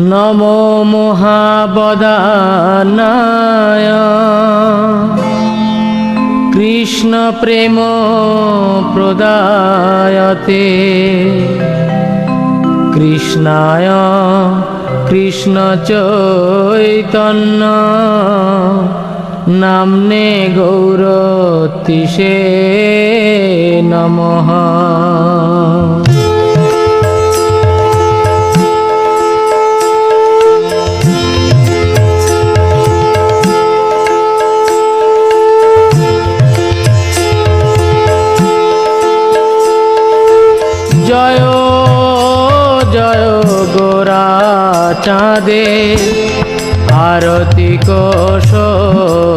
নম মহাবদানায়। কৃষ্ণ প্রেম প্রদায়তে। কৃষ্ণায় কৃষ্ণ চৈতন্য। নামনে গৌরতিষে নমঃ। চাঁদে আরতি কোশোভা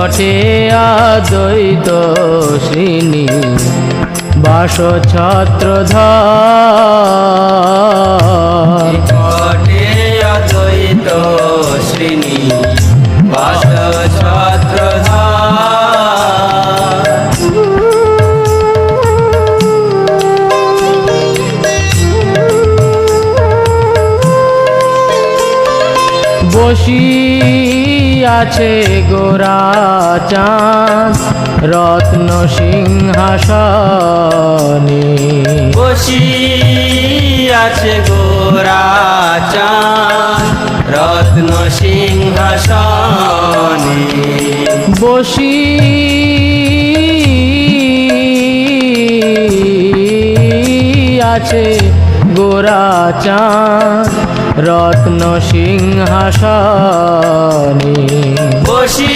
নিকটে আদৈত শ্রেণি। বাস ছাত্র কটে অদ্বৈত শ্রেণি। বাস ছত্রধর বসি আছে গোরা চাঁদ রত্ন সিংহাসনে। বসি আছে গোরা চাঁদ রত্ন সিংহাসনে। বসি আছে গোরা চাঁদ রত্ন সিংহাসনে বসি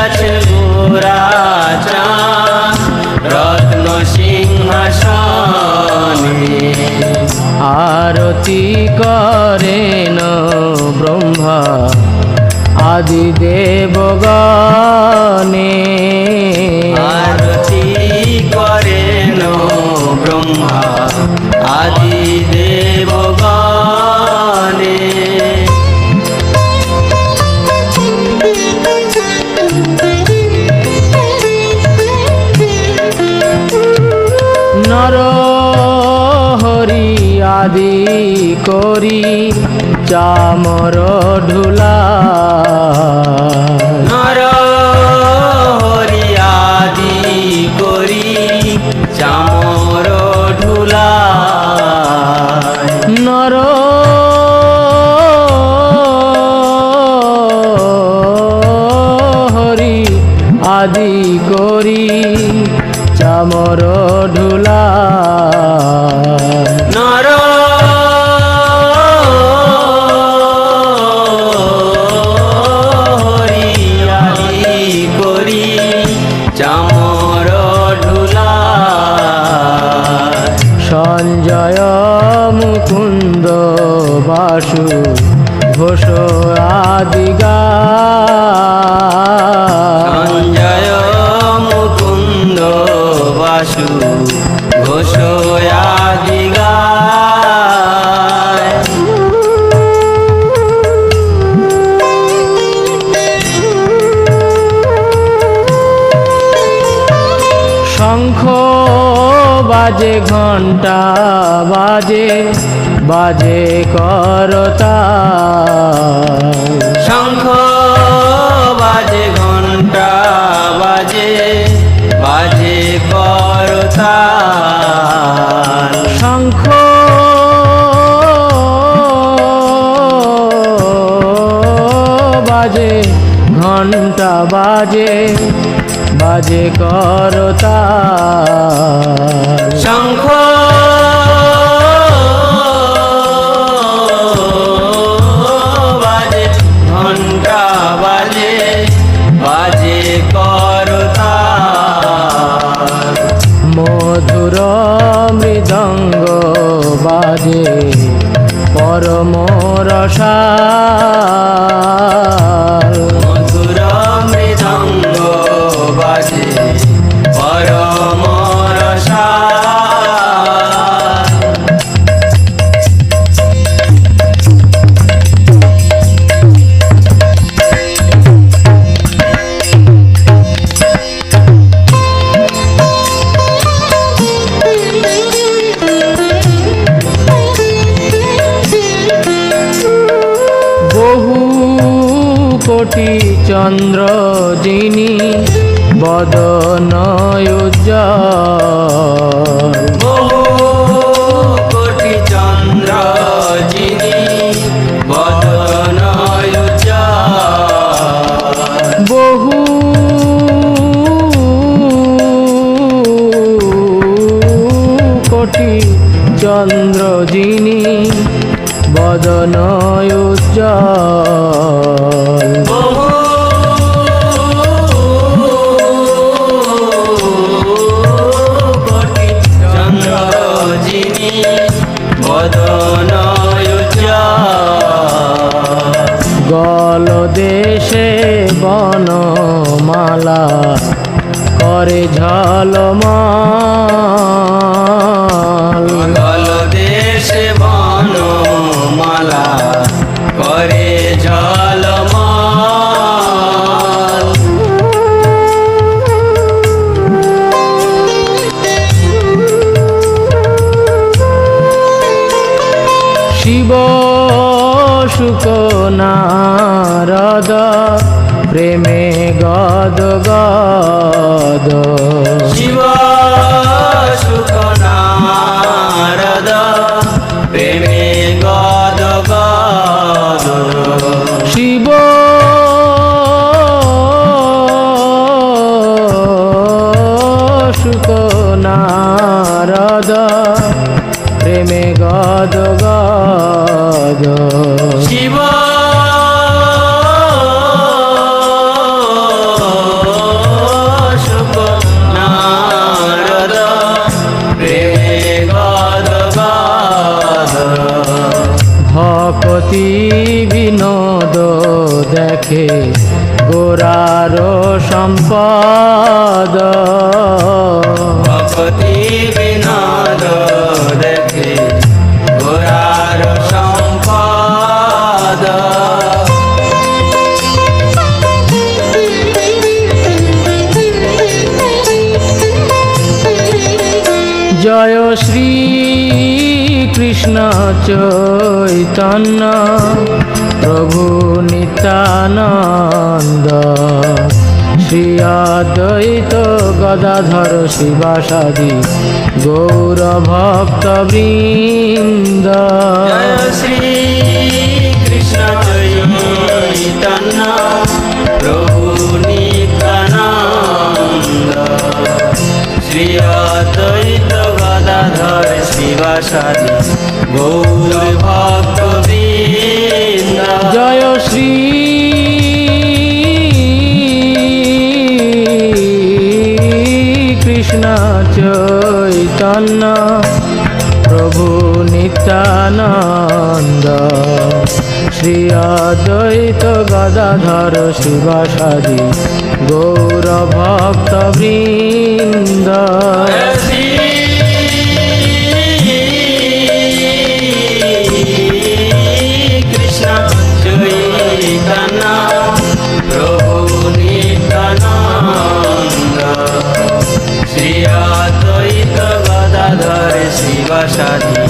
আছে রত্ন সিংহাসনে আরতি করেন ব্রহ্মা আদি দেবগণে আরতি ব্রহ্মা আদি দেবগণে নর হরি আদি করি চামর ঢুলা চামর শঙ্খ বাজে ঘণ্টা বাজে বাজে করতা। শঙ্খ বাজে ঘণ্টা বাজে বাজে করতাল শঙ্খ বাজে ঘণ্টা বাজে বাজে করতা শঙ্খ। বাজে ঘণ্টা বাজে বাজে করতাল মধুর মৃদঙ্গ বাজে পরম রসাল যিনি বদন উজ্জ্বল। বহু কোটি চন্দ্র যিনি বদন উজ্জ্বল। বহু কোটি চন্দ্র যিনি বদন God, God. বিনোদ দেখে গোরার সম্পদ। ভক্তি বিনোদ দেখে গোরার সম্পদ। জয় শ্রী কৃষ্ণ চৈতন্য। প্রভু নিত্যানন্দ। শ্রী গদাধর শিবাসাদি গৌর ভক্ত বৃন্দ শ্রী কৃষ্ণ প্রভু নিত্যানন্দ। শ্রী গদাধর শিবাসাদি গৌর ভক্ত বৃন্দ। গদাধর শিবাসাদি গৌর ভক্ত বৃন্দ। Shadi